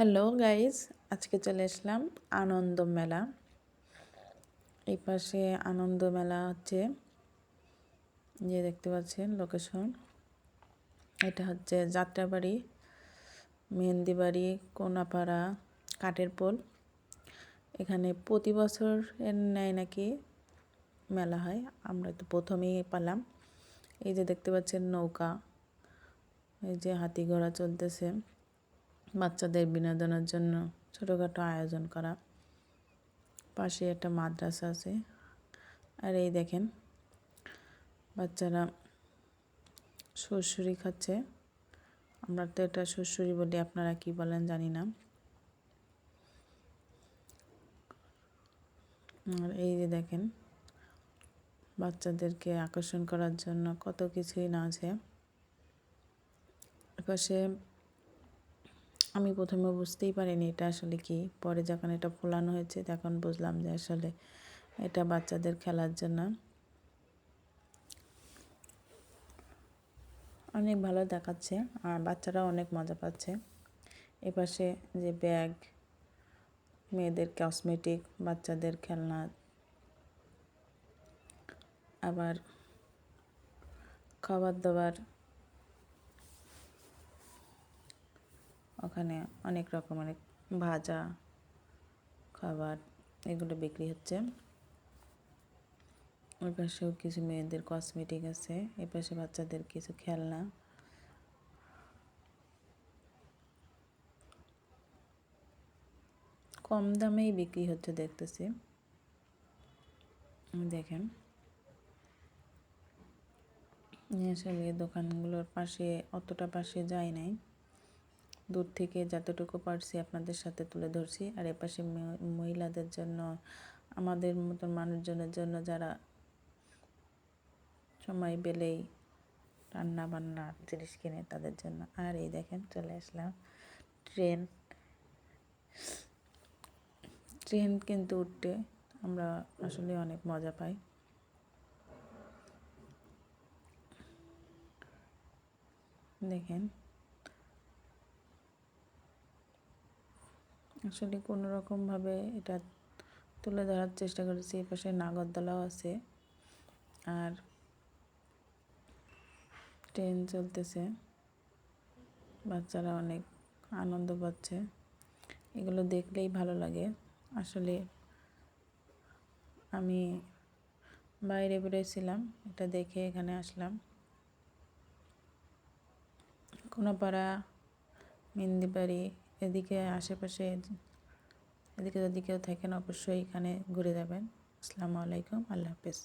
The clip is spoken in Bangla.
হ্যালো গাইজ আজকে চলে আসলাম আনন্দ মেলা। এই পাশে আনন্দ মেলা হচ্ছে যে দেখতে পাচ্ছেন লোকেশন এটা হচ্ছে যাত্রাবাড়ি মেহেন্দিবাড়ি কোনাপাড়া, কাঠের পোল। এখানে প্রতি বছর ন্যায় নাকি মেলা হয়, আমরা তো প্রথমেই পালাম। এই যে দেখতে পাচ্ছেন নৌকা, এই যে হাতি ঘোড়া চলতেছে। বাচ্চাদের বিনোদনের জন্য ছোটোখাটো আয়োজন করা। পাশে একটা মাদ্রাসা আছে। আর এই দেখেন, বাচ্চারা শ্বশুরি খাচ্ছে। আমরা তো এটা শ্বশুরি বলি, আপনারা কি বলেন জানি না। আর এই যে দেখেন, বাচ্চাদেরকে আকর্ষণ করার জন্য কত কিছুই না আছে। পাশে আমি প্রথমে বুঝতেই পারিনি এটা আসলে কি। পরে যখন এটা ফোলানো হয়েছে, তখন বুঝলাম যে আসলে এটা বাচ্চাদের খেলার জন্য। অনেক ভালো দেখাচ্ছে আর বাচ্চারাও অনেক মজা পাচ্ছে। এপাশে যে ব্যাগ, মেয়েদের কসমেটিক বাচ্চাদের খেলনা, আবার খাবার দাবার ওখানে অনেক রকমের ভাজা, খাবার এগুলো বিক্রি হচ্ছে। ওই পাশেও কিছু মেয়েদের কসমেটিক আছে এ পাশে বাচ্চাদের কিছু খেলনা। কম দামেই বিক্রি হচ্ছে দেখতেছি। দেখেন। আসলে দোকানগুলোর পাশে, অতটা পাশে যায় নাই। দূর থেকে যতটুকু পারছি আপনাদের সাথে তুলে ধরছি। আর এপাশে মহিলাদের জন্য, আমাদের মতন মানুষজনের জন্য যারা সময় পেলেই রান্না বান্নার জিনিস কিনে তাদের জন্য। আর এই দেখেন চলে আসলাম ট্রেন। ট্রেন কিন্তু উঠতে আমরা আসলে অনেক মজা পাই। দেখেন আসলে কোনো রকমভাবে এটা তুলে ধরার চেষ্টা করেছি, এ পাশে নাগরদোলাও আছে। আর ট্রেন চলতেছে। বাচ্চারা অনেক আনন্দ পাচ্ছে। এগুলো দেখলেই ভালো লাগে। আসলে আমি বাইরে বেরোয়ছিলাম এটা দেখে এখানে আসলাম। কোনাপাড়া, মেহেন্দিবাড়ি এদিকে আশেপাশে এদিকে যদি কেউ থাকেন অবশ্যই এখানে ঘুরে যাবেন। আসসালামু আলাইকুম আল্লাহ হাফেজ।